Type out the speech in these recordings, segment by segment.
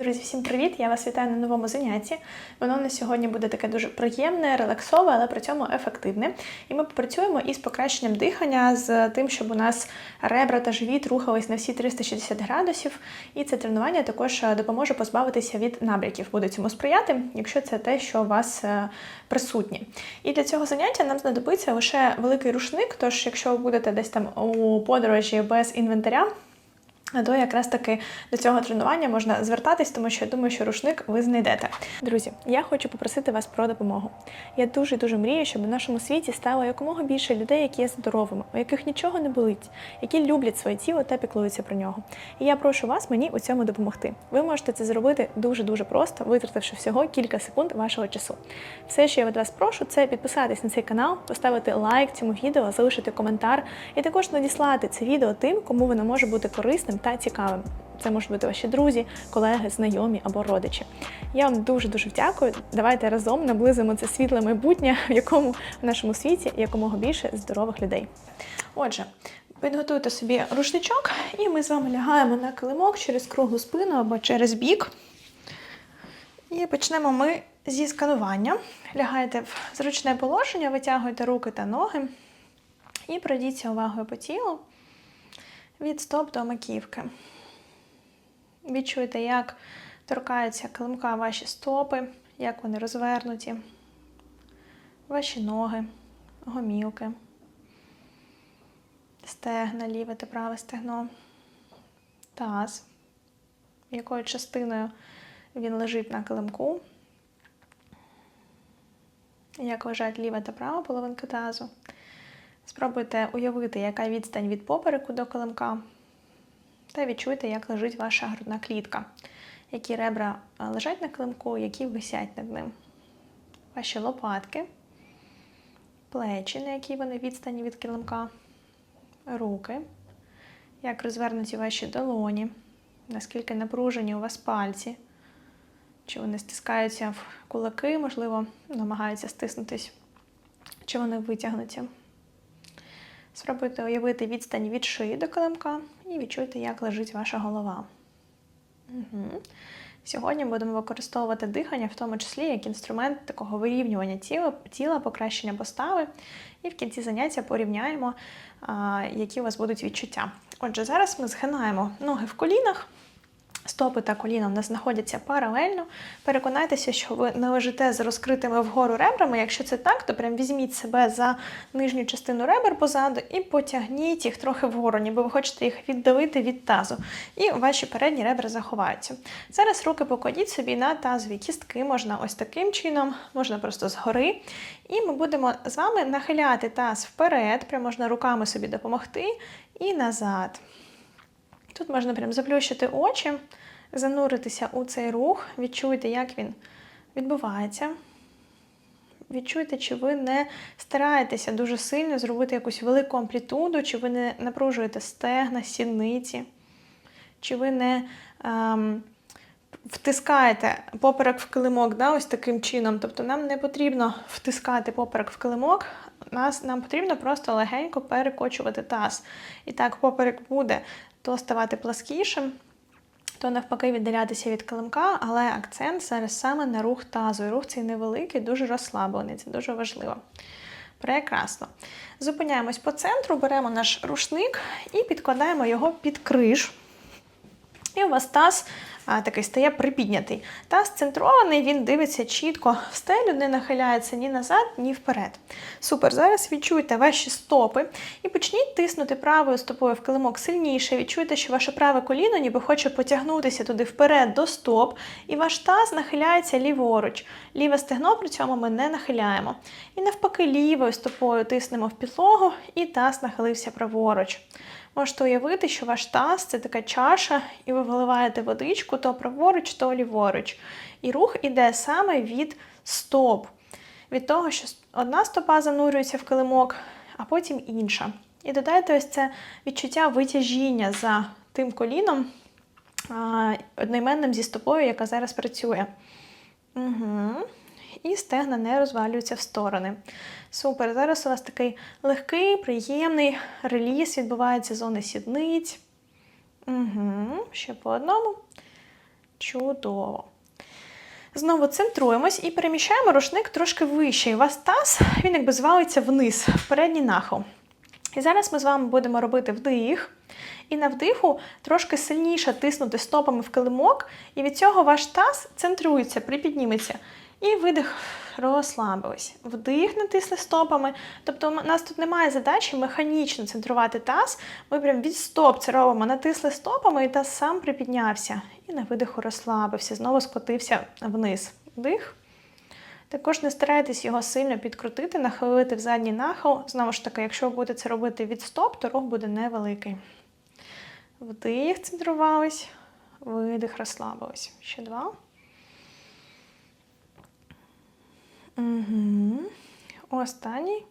Друзі, всім привіт! Я вас вітаю на новому занятті. Воно на сьогодні буде таке дуже приємне, релаксове, але при цьому ефективне. І ми попрацюємо із покращенням дихання, з тим, щоб у нас ребра та живіт рухались на всі 360 градусів. І це тренування також е, допоможе позбавитися від набряків. Буде цьому сприяти, якщо це те, що у вас е, присутнє. І для цього заняття нам знадобиться лише великий рушник. Тож, якщо ви будете десь там у подорожі без інвентаря, то якраз таки до цього тренування можна звертатись, тому що я думаю, що рушник ви знайдете. Друзі, я хочу попросити вас про допомогу. Я дуже дуже мрію, щоб у нашому світі стало якомога більше людей, які є здоровими, у яких нічого не болить, які люблять своє тіло та піклуються про нього. І я прошу вас мені у цьому допомогти. Ви можете це зробити дуже дуже просто, витративши всього кілька секунд вашого часу. Все, що я від вас прошу, це підписатись на цей канал, поставити лайк цьому відео, залишити коментар і також надіслати це відео тим, кому воно може бути корисним та цікавим. Це можуть бути ваші друзі, колеги, знайомі або родичі. Я вам дуже дуже вдякую. Давайте разом наблизимо це світле майбутнє, в якому в нашому світі якомога більше здорових людей. Отже, підготуйте собі рушничок, і ми з вами лягаємо на килимок через круглу спину або через бік. І почнемо ми зі сканування. Лягаєте в зручне положення, витягуйте руки та ноги і пройдіться увагою по тілу від стоп до маківки. Відчуйте, як торкаються килимка ваші стопи, як вони розвернуті, ваші ноги, гомілки, стегна, ліве та праве стегно, таз, якою частиною він лежить на килимку, як лежать ліва та права половинки тазу. Спробуйте уявити, яка відстань від попереку до килимка, та відчуйте, як лежить ваша грудна клітка, які ребра лежать на килимку, які висять над ним. Ваші лопатки, плечі, на якій вони відстані від килимка, руки, як розвернуті ваші долоні, наскільки напружені у вас пальці, чи вони стискаються в кулаки, можливо, намагаються стиснутись, чи вони витягнуті. Спробуйте уявити відстань від шиї до килимка і відчуйте, як лежить ваша голова. Угу. Сьогодні будемо використовувати дихання, в тому числі як інструмент такого вирівнювання тіла, тіла покращення постави. І в кінці заняття порівняємо, які у вас будуть відчуття. Отже, зараз ми згинаємо ноги в колінах. Стопи та коліна в нас знаходяться паралельно. Переконайтеся, що ви не лежите з розкритими вгору ребрами. Якщо це так, то прям візьміть себе за нижню частину ребер позаду і потягніть їх трохи вгору, ніби ви хочете їх віддалити від тазу. І ваші передні ребра заховаються. Зараз руки покладіть собі на тазові кістки, можна ось таким чином, можна просто згори. І ми будемо з вами нахиляти таз вперед, прям можна руками собі допомогти, і назад. Тут можна прям заплющити очі, зануритися у цей рух, відчуйте, як він відбувається. Відчуйте, чи ви не стараєтеся дуже сильно зробити якусь велику амплітуду, чи ви не напружуєте стегна, сідниці, чи ви не ем, втискаєте поперек в килимок да, ось таким чином. Тобто нам не потрібно втискати поперек в килимок, нас, нам потрібно просто легенько перекочувати таз. І так, поперек буде то ставати пласкішим, то навпаки віддалятися від килимка, але акцент зараз саме на рух тазу. І рух цей невеликий, дуже розслаблений, це дуже важливо. Прекрасно. Зупиняємось по центру, беремо наш рушник і підкладаємо його під криш. І у вас таз такий стає припіднятий. Таз центрований, він дивиться чітко в стелю, не нахиляється ні назад, ні вперед. Супер. Зараз відчуйте ваші стопи і почніть тиснути правою стопою в килимок сильніше. Відчуйте, що ваше праве коліно ніби хоче потягнутися туди вперед до стоп, і ваш таз нахиляється ліворуч. Ліве стегно при цьому ми не нахиляємо. І навпаки, лівою стопою тиснемо в підлогу, і таз нахилився праворуч. Можете уявити, що ваш таз це така чаша, і ви виливаєте водичку то праворуч, то ліворуч. І рух іде саме від стоп. Від того, що одна стопа занурюється в килимок, а потім інша. І додайте ось це відчуття витяжіння за тим коліном, одноіменним зі стопою, яка зараз працює. Угу і стегна не розвалюються в сторони. Супер. Зараз у вас такий легкий, приємний реліз, відбувається зони сідниць. Угу. Ще по одному. Чудово. Знову центруємось і переміщаємо рушник трошки вище. У вас таз, він якби звалиться вниз, в передній нахил. І зараз ми з вами будемо робити вдих. І на вдиху трошки сильніше тиснути стопами в килимок, і від цього ваш таз центрується, припідніметься. І видих, розслабились. Вдих натисли стопами. Тобто у нас тут немає задачі механічно центрувати таз. Ми прям від стоп це робимо, натисли стопами, і таз сам припіднявся. І на видиху розслабився, знову скотився вниз. Вдих. Також не старайтесь його сильно підкрутити, нахилити в задній нахил. Знову ж таки, якщо ви будете це робити від стоп, то рух буде невеликий. Вдих, центрувались, видих, розслабились. Ще два. Угу. Останній.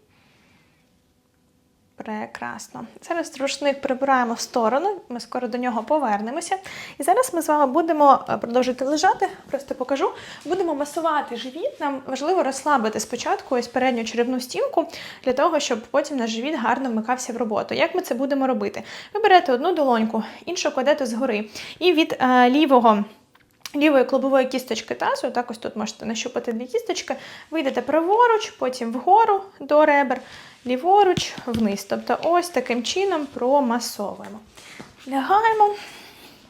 Прекрасно. Зараз рушник прибираємо в сторону, ми скоро до нього повернемося. І зараз ми з вами будемо е, продовжити лежати, просто покажу. Будемо масувати живіт. Нам важливо розслабити спочатку ось передню черевну стінку, для того, щоб потім наш живіт гарно вмикався в роботу. Як ми це будемо робити? Ви берете одну долоньку, іншу кладете згори. І від е, лівого. Лівої клубової кісточки тазу, так ось тут можете нащупати дві кісточки, вийдете праворуч, потім вгору до ребер, ліворуч, вниз. Тобто ось таким чином промасовуємо. Лягаємо.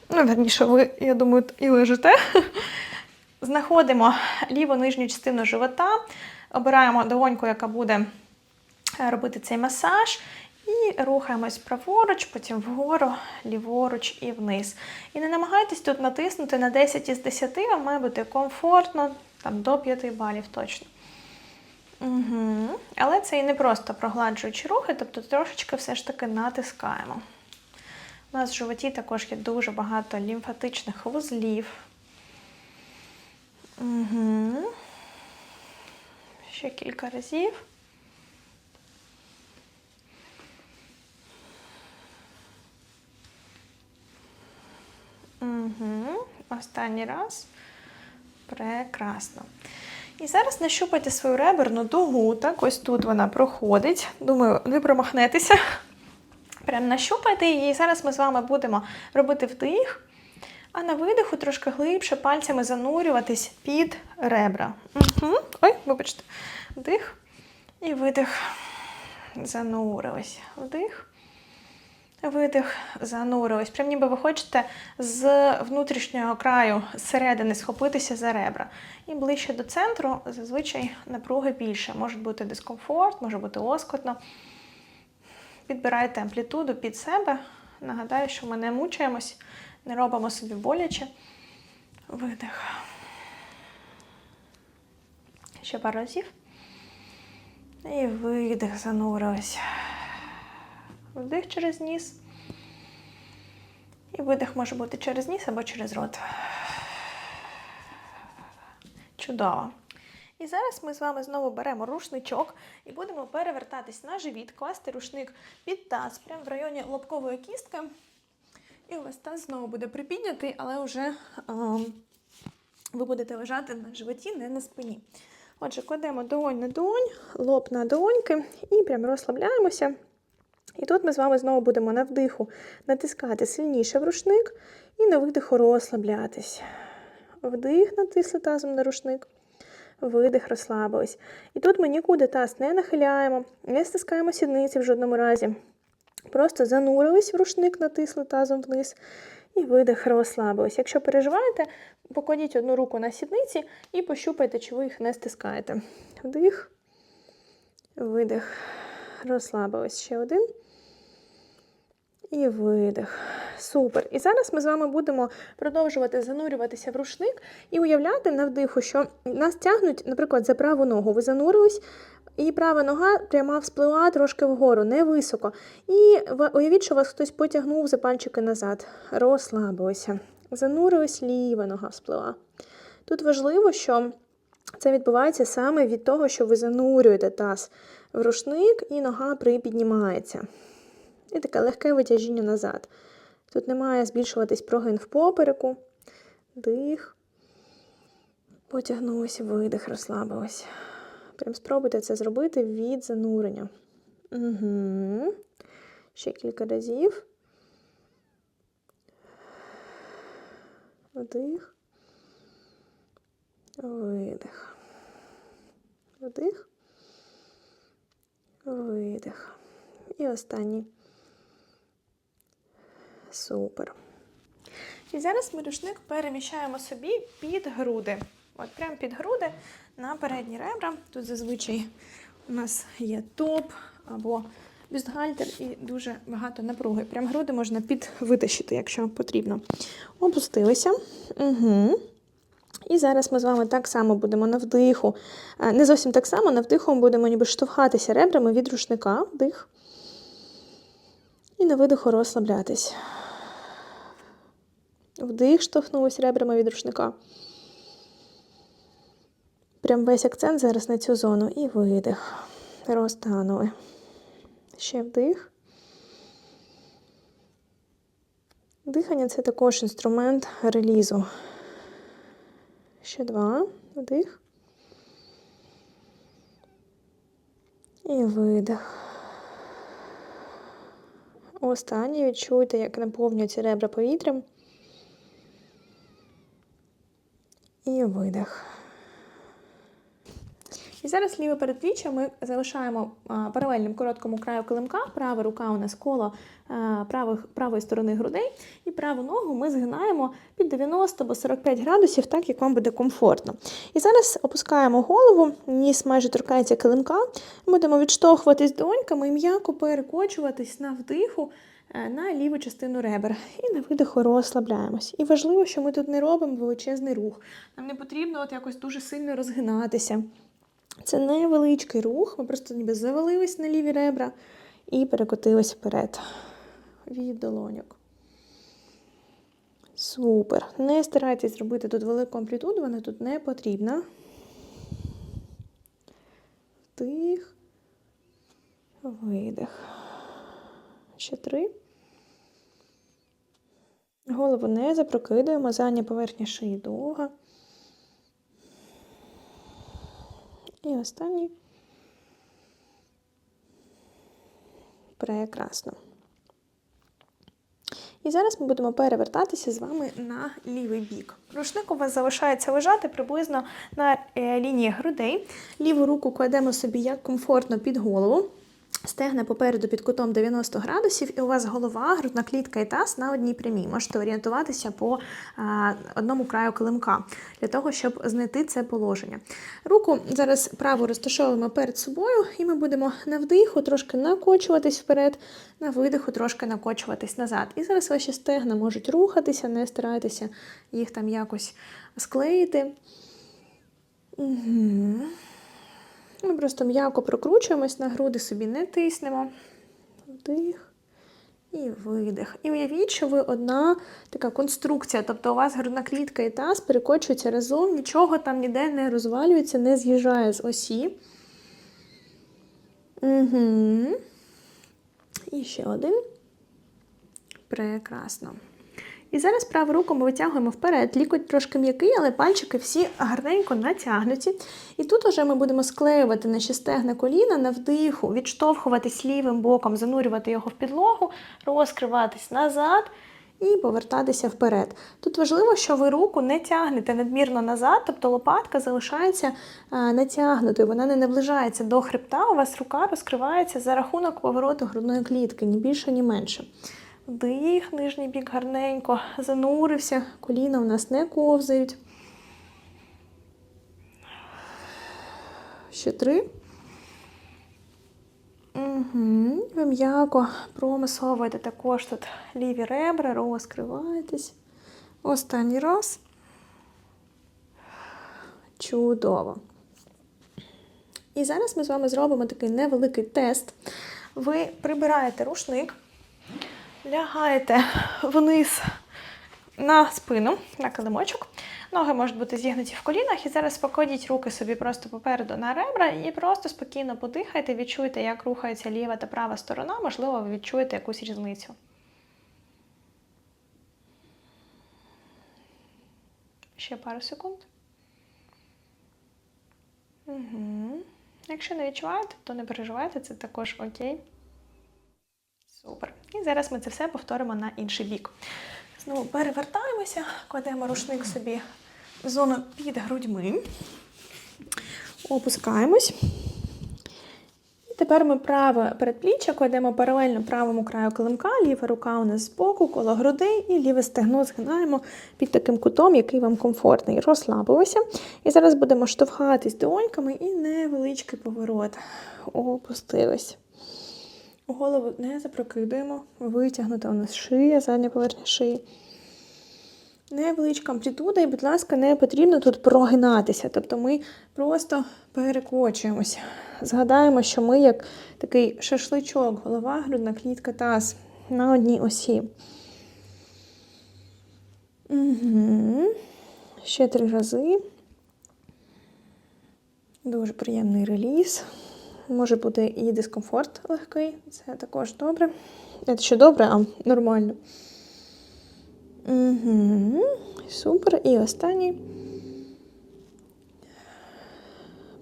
Ну, верніше, ви, я думаю, і лежите. Знаходимо ліву нижню частину живота, обираємо долоньку, яка буде робити цей масаж. І рухаємось праворуч, потім вгору, ліворуч і вниз. І не намагайтесь тут натиснути на 10 із 10, вам має бути комфортно, там до 5 балів точно. Угу. Але це і не просто прогладжуючі рухи, тобто трошечки все ж таки натискаємо. У нас в животі також є дуже багато лімфатичних вузлів. Угу. Ще кілька разів. Угу. Останній раз. Прекрасно. І зараз нащупайте свою реберну дугу. Так, ось тут вона проходить. Думаю, не промахнетеся. Прям нащупайте її. І зараз ми з вами будемо робити вдих, а на видиху трошки глибше пальцями занурюватись під ребра. Угу. Ой, вибачте. Вдих і видих. Занурились. Вдих. Видих, занурились. Прям ніби ви хочете з внутрішнього краю зсередини схопитися за ребра. І ближче до центру зазвичай напруги більше. Може бути дискомфорт, може бути лоскотно. Підбирайте амплітуду під себе. Нагадаю, що ми не мучаємось, не робимо собі боляче. Видих. Ще пару разів. І видих, занурились. Вдих через ніс. І видих може бути через ніс або через рот. Чудово. І зараз ми з вами знову беремо рушничок і будемо перевертатись на живіт, класти рушник під таз, прямо в районі лобкової кістки. І у вас таз знову буде припіднятий, але вже е, ви будете лежати на животі, не на спині. Отже, кладемо долонь на долонь, лоб на долоньки і прямо розслабляємося. І тут ми з вами знову будемо на вдиху натискати сильніше в рушник і на видиху розслаблятись. Вдих, натисли тазом на рушник, видих, розслабились. І тут ми нікуди таз не нахиляємо, не стискаємо сідниці в жодному разі. Просто занурились в рушник, натисли тазом вниз. І видих, розслабились. Якщо переживаєте, покладіть одну руку на сідниці і пощупайте, чи ви їх не стискаєте. Вдих, видих, розслабились. Ще один. І видих. Супер. І зараз ми з вами будемо продовжувати занурюватися в рушник і уявляти на вдиху, що нас тягнуть, наприклад, за праву ногу. Ви занурились, і права нога пряма всплила трошки вгору, не високо. І уявіть, що вас хтось потягнув за пальчики назад. Розслабилися. Занурились, ліва нога всплила. Тут важливо, що це відбувається саме від того, що ви занурюєте таз в рушник, і нога припіднімається. І таке легке витяжіння назад. Тут не має збільшуватись прогин в попереку. Дих. Потягнулося, видих, розслабилось. Прям спробуйте це зробити від занурення. Угу. Ще кілька разів. Вдих. Видих. Вдих. Видих. І останній. Супер. І зараз ми рушник переміщаємо собі під груди. От прямо під груди на передні ребра. Тут зазвичай у нас є топ або бюстгальтер і дуже багато напруги. Прям груди можна підвитащити, якщо потрібно. Опустилися. Угу. І зараз ми з вами так само будемо на вдиху. е, Не зовсім так само, на вдиху ми будемо ніби штовхатися ребрами від рушника. Вдих. І на видиху розслаблятись. Вдих, штовхнулись ребрами від рушника. Прям весь акцент зараз на цю зону. І видих. Розтанули. Ще вдих. Дихання це також інструмент релізу. Ще два. Вдих. І видих. Останнє відчуйте, як наповнюються ребра повітрям. І видих. І зараз ліве передпліччя ми залишаємо паралельним короткому краю килимка. Права рука у нас коло правих, правої сторони грудей. І праву ногу ми згинаємо під 90 або 45 градусів, так як вам буде комфортно. І зараз опускаємо голову, ніс майже торкається килимка. Будемо відштовхуватись долоньками і м'яко перекочуватись на вдиху на ліву частину ребер. І на видиху розслабляємось. І важливо, що ми тут не робимо величезний рух. Нам не потрібно от якось дуже сильно розгинатися. Це невеличкий рух, ми просто ніби завалились на ліві ребра і перекотились вперед від долоньок. Супер. Не старайтесь зробити тут велику амплітуду, вона тут не потрібна. Вдих. Видих. Ще три. Голову не запрокидуємо, задня поверхня шиї довга. І останній. Прекрасно. І зараз ми будемо перевертатися з вами на лівий бік. Рушник у вас залишається лежати приблизно на е, лінії грудей. Ліву руку кладемо собі як комфортно під голову. Стегна попереду під кутом 90 градусів, і у вас голова, грудна клітка і таз на одній прямій. Можете орієнтуватися по а, одному краю килимка для того, щоб знайти це положення. Руку зараз праву розташовуємо перед собою, і ми будемо на вдиху трошки накочуватись вперед, на видиху трошки накочуватись назад. І зараз ваші стегна можуть рухатися, не старайтеся їх там якось склеїти. Угу. Ми просто м'яко прокручуємось на груди, собі не тиснемо. Вдих і видих. І уявіть, що ви одна така конструкція, тобто у вас грудна клітка і таз перекочуються разом, нічого там ніде не розвалюється, не з'їжджає з осі. Угу. І ще один. Прекрасно. І зараз праву руку ми витягуємо вперед. Лікоть трошки м'який, але пальчики всі гарненько натягнуті. І тут вже ми будемо склеювати наші стегна коліна на вдиху, відштовхуватись лівим боком, занурювати його в підлогу, розкриватись назад і повертатися вперед. Тут важливо, що ви руку не тягнете надмірно назад, тобто лопатка залишається натягнутою, вона не наближається до хребта, у вас рука розкривається за рахунок повороту грудної клітки, ні більше, ні менше. Вдих, нижній бік гарненько, занурився, коліна у нас не ковзають. Ще три. Угу. Ви м'яко промисовуєте також тут ліві ребра, розкриваєтесь. Останній раз. Чудово. І зараз ми з вами зробимо такий невеликий тест. Ви прибираєте рушник, лягаєте вниз на спину, на килимочок. Ноги можуть бути зігнуті в колінах. І зараз покладіть руки собі просто попереду на ребра і просто спокійно подихайте, відчуйте, як рухається ліва та права сторона. Можливо, ви відчуєте якусь різницю. Ще пару секунд. Угу. Якщо не відчуваєте, то не переживайте, це також окей. І зараз ми це все повторимо на інший бік. Знову перевертаємося, кладемо рушник собі в зону під грудьми. Опускаємось. І тепер ми праве передпліччя кладемо паралельно правому краю килимка, ліва рука у нас збоку, коло грудей, і ліве стегно згинаємо під таким кутом, який вам комфортний. Розслабилися. І зараз будемо штовхатись долоньками і невеличкий поворот. Опустились. Голову не запрокидуємо. Витягнута у нас шия, задня поверхня шиї. Невеличка амплітуда, і, будь ласка, не потрібно тут прогинатися. Тобто ми просто перекочуємося. Згадаємо, що ми як такий шашличок, голова, грудна клітка, таз на одній осі. Угу. Ще три рази. Дуже приємний реліз. Може бути і дискомфорт легкий, це також добре. Це ще добре, а нормально. Угу. Супер. І останній.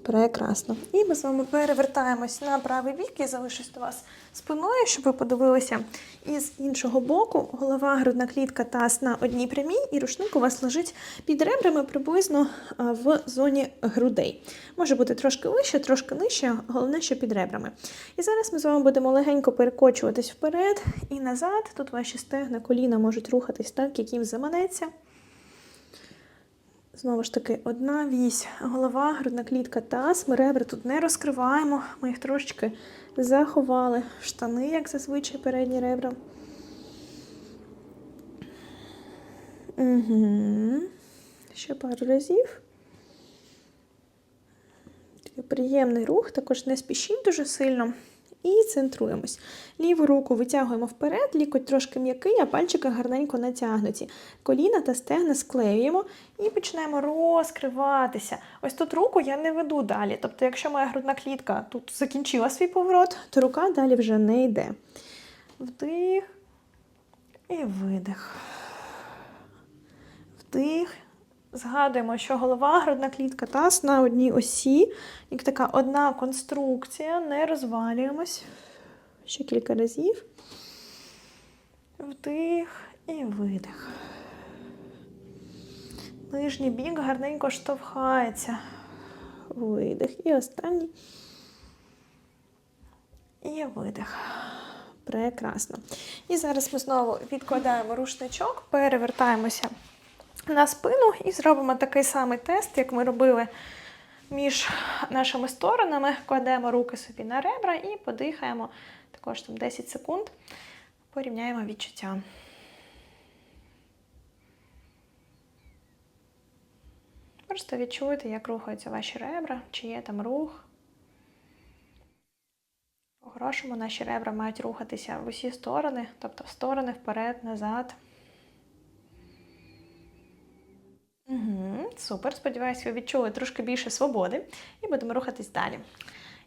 Прекрасно. І ми з вами перевертаємось на правий бік і залишусь до вас спиною, щоб ви подивилися. І з іншого боку голова, грудна клітка, таз на одній прямій, і рушник у вас лежить під ребрами приблизно в зоні грудей. Може бути трошки вище, трошки нижче, головне, що під ребрами. І зараз ми з вами будемо легенько перекочуватись вперед і назад. Тут ваші стегна, коліна можуть рухатись так, як їм заманеться. Знову ж таки, одна вісь, голова, грудна клітка, таз. Ми ребра тут не розкриваємо. Ми їх трошечки заховали. Штани, як зазвичай, передні ребра. Угу. Ще пару разів. Приємний рух, також не спішіть дуже сильно. І центруємось. Ліву руку витягуємо вперед, лікоть трошки м'який, а пальчики гарненько натягнуті. Коліна та стегна склеюємо і починаємо розкриватися. Ось тут руку я не веду далі. Тобто, якщо моя грудна клітка тут закінчила свій поворот, то рука далі вже не йде. Вдих і видих. Вдих. Згадуємо, що голова, грудна клітка, таз на одній осі, як така одна конструкція, не розвалюємось. Ще кілька разів. Вдих і видих. Нижній бік гарненько штовхається. Видих. І останній. І видих. Прекрасно. І зараз ми знову відкладаємо рушничок, перевертаємося на спину і зробимо такий самий тест, як ми робили між нашими сторонами. Кладемо руки собі на ребра і подихаємо також там 10 секунд. Порівняємо відчуття. Просто відчуйте, як рухаються ваші ребра, чи є там рух. По-хорошому наші ребра мають рухатися в усі сторони, тобто в сторони, вперед, назад. Угу, Супер. Сподіваюся, ви відчули трошки більше свободи і будемо рухатись далі.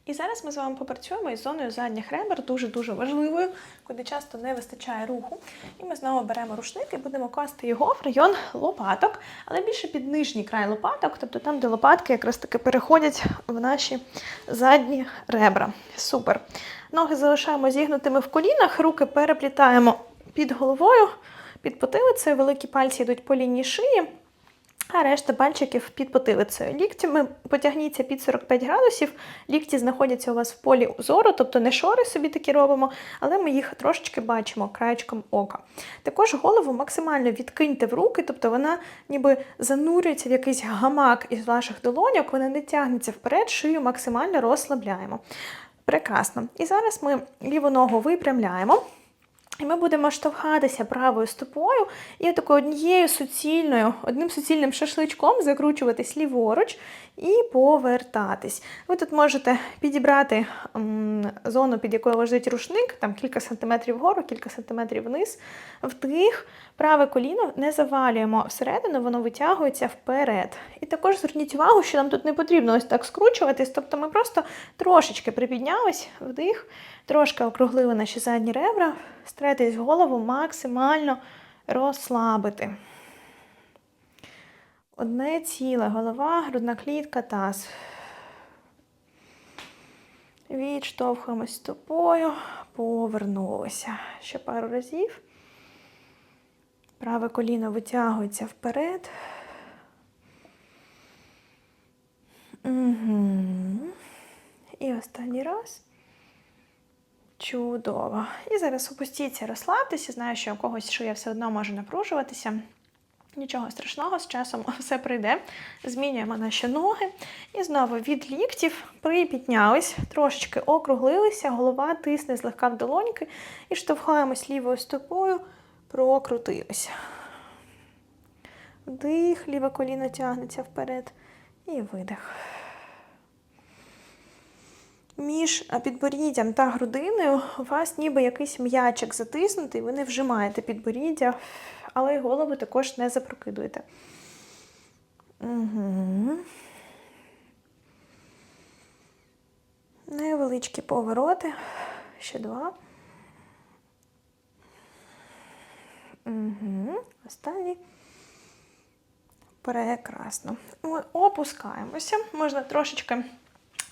І зараз ми з вами попрацюємо із зоною задніх ребер, дуже-дуже важливою, куди часто не вистачає руху. І ми знову беремо рушник і будемо класти його в район лопаток, але більше під нижній край лопаток, тобто там, де лопатки якраз таки переходять в наші задні ребра. Супер. Ноги залишаємо зігнутими в колінах, руки переплітаємо під головою, під потилицею, великі пальці йдуть по лінії шиї. А решта пальчиків під потилицею. Ліктями потягніться під 45 градусів, лікті знаходяться у вас в полі зору, тобто не шори собі такі робимо, але ми їх трошечки бачимо краєчком ока. Також голову максимально відкиньте в руки, тобто вона ніби занурюється в якийсь гамак із ваших долоньок, вона не тягнеться вперед, шию максимально розслабляємо. Прекрасно. І зараз ми ліву ногу випрямляємо. І ми будемо штовхатися правою стопою і такою однією суцільною, одним суцільним шашличком закручуватись ліворуч і повертатись. Ви тут можете підібрати зону, під якою лежить рушник, там кілька сантиметрів вгору, кілька сантиметрів вниз. Вдих, праве коліно не завалюємо всередину, воно витягується вперед. І також зверніть увагу, що нам тут не потрібно ось так скручуватись, тобто ми просто трошечки припіднялись, вдих, трошки округлили наші задні ребра, старайтесь голову максимально розслабити. Одне ціле, голова, грудна клітка, таз. Відштовхуємось стопою, повернулися. Ще пару разів. Праве коліно витягується вперед. Угу. І останній раз. Чудово. І зараз опустіться, розслабтеся. Знаю, що у когось шия все одно може напружуватися. Нічого страшного, з часом все прийде. Змінюємо наші ноги. І знову від ліктів припіднялись, трошечки округлилися, голова тисне злегка в долоньки і штовхаємось лівою стопою, прокрутилися. Вдих, ліве коліно тягнеться вперед. І видих. Між підборіддям та грудиною у вас ніби якийсь м'ячик затиснутий, ви не вжимаєте підборіддя, але й голову також не запрокидуєте. Угу. Невеличкі повороти. Ще два. Угу. Останній. Прекрасно. Ми опускаємося. Можна трошечки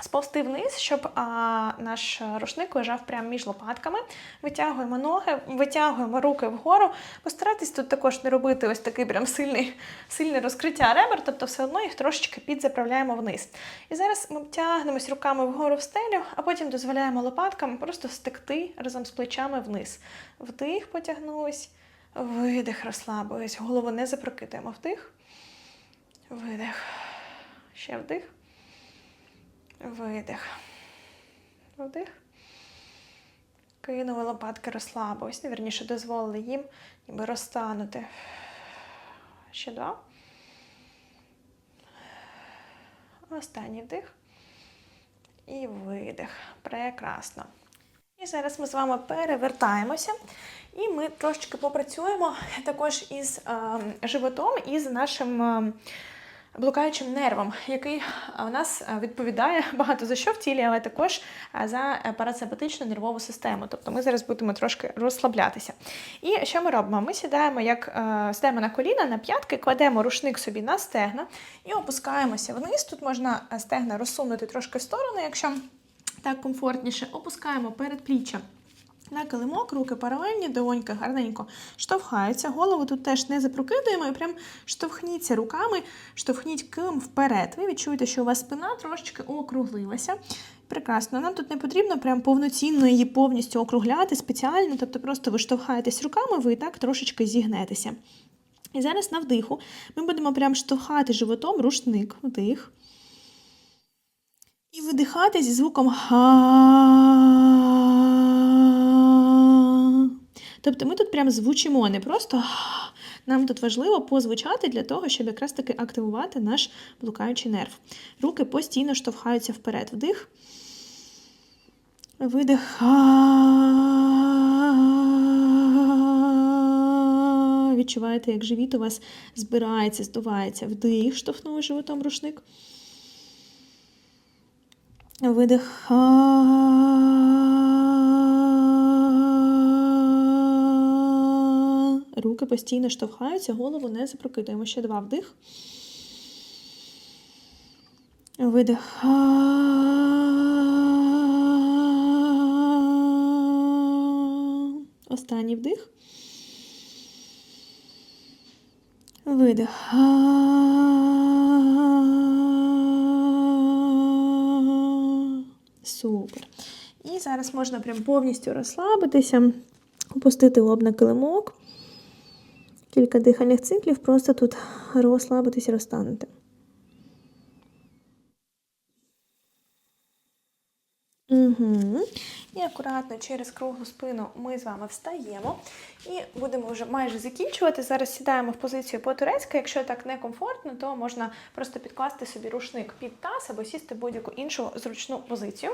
сповзти вниз, щоб а, наш рушник лежав прямо між лопатками. Витягуємо ноги, витягуємо руки вгору. Постарайтесь тут також не робити ось такий прям сильний, сильне розкриття ребер, тобто все одно їх трошечки підзаправляємо вниз. І зараз ми тягнемось руками вгору в стелю, а потім дозволяємо лопаткам просто стекти разом з плечами вниз. Вдих, потягнулись, видих, розслабились. Голову не запрокидаємо. Вдих. Видих. Ще вдих. Видих. Вдих. Кинули лопатки, розслабились. Ну, Вірніше, дозволили їм ніби розтанути. Ще два. Останній вдих. І видих. Прекрасно. І зараз ми з вами перевертаємося. І ми трошечки попрацюємо також із е, животом і з нашим е, блукаючим нервом, який у нас відповідає багато за що в тілі, але також за парасимпатичну нервову систему. Тобто ми зараз будемо трошки розслаблятися. І що ми робимо? Ми сідаємо як сідаємо на коліна, на п'ятки, кладемо рушник собі на стегна і опускаємося вниз. Тут можна стегна розсунути трошки в сторону, якщо так комфортніше. Опускаємо перед пліччям. На килимок, руки паралельні, долоньки гарненько штовхаються. Голову тут теж не запрокидуємо і прям штовхніться руками, штовхніть килим вперед. Ви відчуєте, що у вас спина трошечки округлилася. Прекрасно, нам тут не потрібно прям повноцінно її повністю округляти спеціально, тобто просто ви штовхаєтесь руками, ви і так трошечки зігнетеся. І зараз на вдиху ми будемо прям штовхати животом рушник. Вдих. І видихати зі звуком ха. Тобто ми тут прям звучимо, не просто нам тут важливо позвучати для того, щоб якраз таки активувати наш блукаючий нерв. Руки постійно штовхаються вперед. Вдих. Видих. Відчуваєте, як живіт у вас збирається, здувається. Вдих, штовхнули животом рушник. Видих. Руки постійно штовхаються, голову не запрокидуємо. Ще два вдих. Видих. Останній вдих. Видих. Супер. І зараз можна прям повністю розслабитися, опустити лоб на килимок. Кілька дихальних циклів, просто тут розслабитись, розтанути. Угу. І акуратно через круглу спину ми з вами встаємо і будемо вже майже закінчувати. Зараз сідаємо в позицію по-турецьки. Якщо так некомфортно, то можна просто підкласти собі рушник під таз або сісти в будь-яку іншу зручну позицію.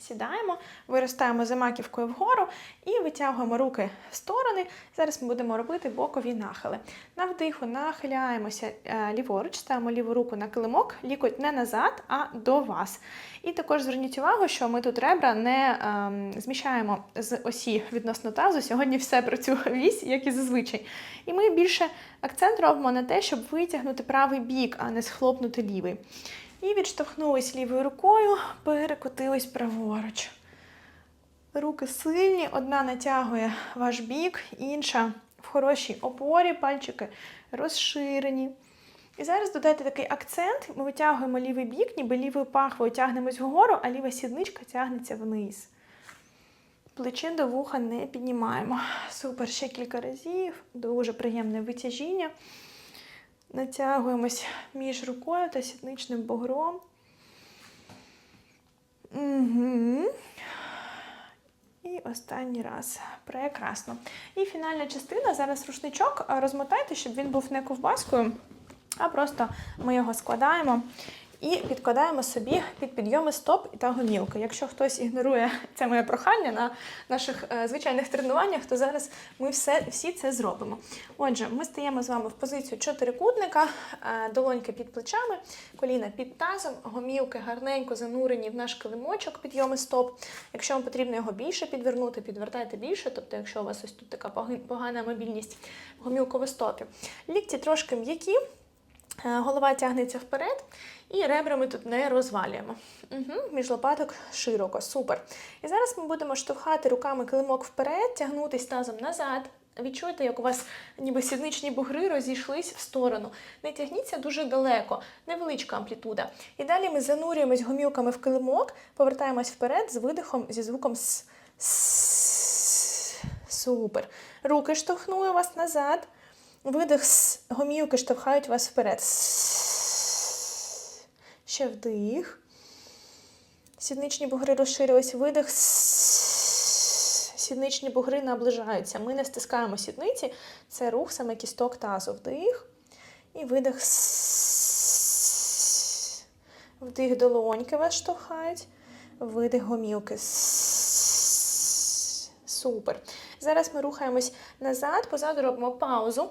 Сідаємо, виростаємо за маківкою вгору і витягуємо руки в сторони. Зараз ми будемо робити бокові нахили. На вдиху нахиляємося е, ліворуч, ставимо ліву руку на килимок, лікоть не назад, а до вас. І також зверніть увагу, що ми тут ребра не ем, зміщаємо з осі відносно тазу. Сьогодні все про цю вісь, як і зазвичай. І ми більше акцент робимо на те, щоб витягнути правий бік, а не схлопнути лівий. І відштовхнулись лівою рукою, перекотились праворуч. Руки сильні, одна натягує ваш бік, інша в хорошій опорі, пальчики розширені. І зараз додайте такий акцент. Ми витягуємо лівий бік, ніби лівою пахвою тягнемось вгору, а ліва сідничка тягнеться вниз. Плече до вуха не піднімаємо. Супер, ще кілька разів. Дуже приємне витяжіння. Натягуємось між рукою та сідничним бугром. Угу. І останній раз. Прекрасно. І фінальна частина. Зараз рушничок розмотайте, щоб він був не ковбаскою, а просто ми його складаємо і підкладаємо собі під підйоми стоп та гомілки. Якщо хтось ігнорує це моє прохання на наших е, звичайних тренуваннях, то зараз ми все, всі це зробимо. Отже, ми стаємо з вами в позицію чотирикутника, е, долоньки під плечами, коліна під тазом, гомілки гарненько занурені в наш килимочок, підйоми стоп. Якщо вам потрібно його більше підвернути, підвертайте більше. Тобто, якщо у вас ось тут така погана мобільність в гомілково-стопі. Лікті трошки м'які. Е, Голова тягнеться вперед, і ребрами тут не розвалюємо. Угу, між лопаток широко, супер. І зараз ми будемо штовхати руками килимок вперед, тягнутись тазом назад. Відчуйте, як у вас ніби сідничні бугри розійшлись в сторону. Не тягніться дуже далеко, невеличка амплітуда. І далі ми занурюємось гомілками в килимок, повертаємось вперед з видихом зі звуком с. Супер. Руки штовхнули вас назад. Видих з гомілки штовхають вас вперед. Ще вдих. Сідничні бугри розширились. Видих. Сідничні бугри наближаються. Ми не стискаємо сідниці. Це рух саме кісток тазу. Вдих. І видих. Вдих долоньки вас штовхають. Видих гомілки. Супер. Зараз ми рухаємось назад, позаду робимо паузу.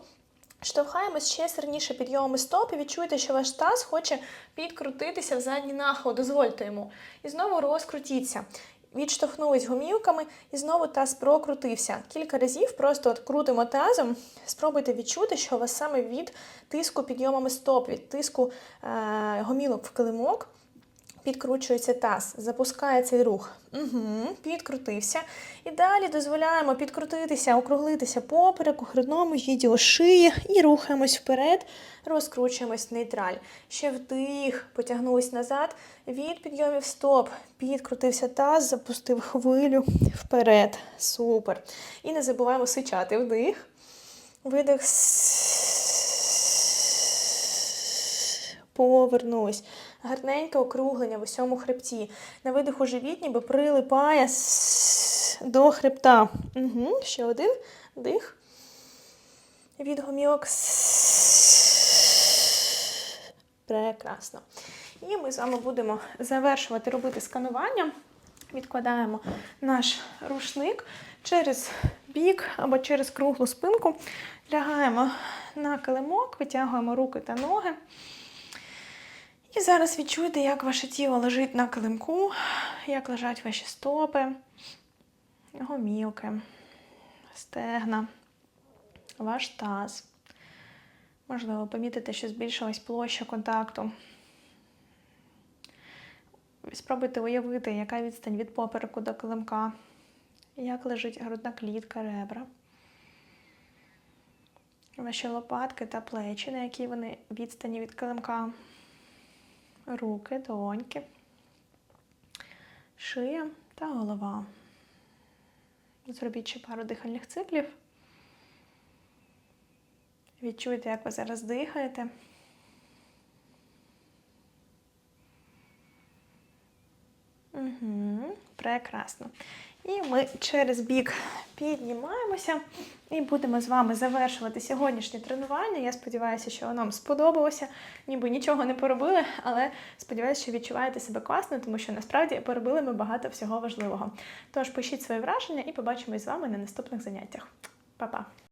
Штовхаємось ще сильніше підйомами стоп і відчуєте, що ваш таз хоче підкрутитися в задній нахил, дозвольте йому. І знову розкрутіться. Відштовхнулись гомілками і знову таз прокрутився. Кілька разів просто от крутимо тазом. Спробуйте відчути, що у вас саме від тиску підйомами стоп, від тиску е- гомілок в килимок підкручується таз, запускає цей рух. Угу, Підкрутився. І далі дозволяємо підкрутитися, округлитися попереку, грудному відділу шиї і рухаємось вперед, розкручуємось в нейтраль. Ще вдих, потягнулись назад. Від підйомів стоп. Підкрутився таз, запустив хвилю вперед. Супер. І не забуваємо сичати. Вдих. Видих. Повернулись. Гарненьке округлення в усьому хребті. На видиху живіт ніби прилипає до хребта. Угу. Ще один дих. Від гомілок. Прекрасно. І ми з вами будемо завершувати робити сканування. Відкладаємо наш рушник через бік або через круглу спинку. Лягаємо на килимок, витягуємо руки та ноги. І зараз відчуйте, як ваше тіло лежить на килимку, як лежать ваші стопи, гомілки, стегна, ваш таз. Можливо, помітите, що збільшилась площа контакту. Спробуйте уявити, яка відстань від попереку до килимка, як лежить грудна клітка, ребра. Ваші лопатки та плечі, на які вони відстані від килимка руки, долоньки, шия та голова. Зробіть ще пару дихальних циклів. Відчуйте, як ви зараз дихаєте. Угу, Прекрасно. І ми через бік піднімаємося і будемо з вами завершувати сьогоднішнє тренування. Я сподіваюся, що вам сподобалося. Ніби нічого не поробили, але сподіваюся, що відчуваєте себе класно, тому що насправді поробили ми багато всього важливого. Тож пишіть свої враження і побачимось з вами на наступних заняттях. Па-па!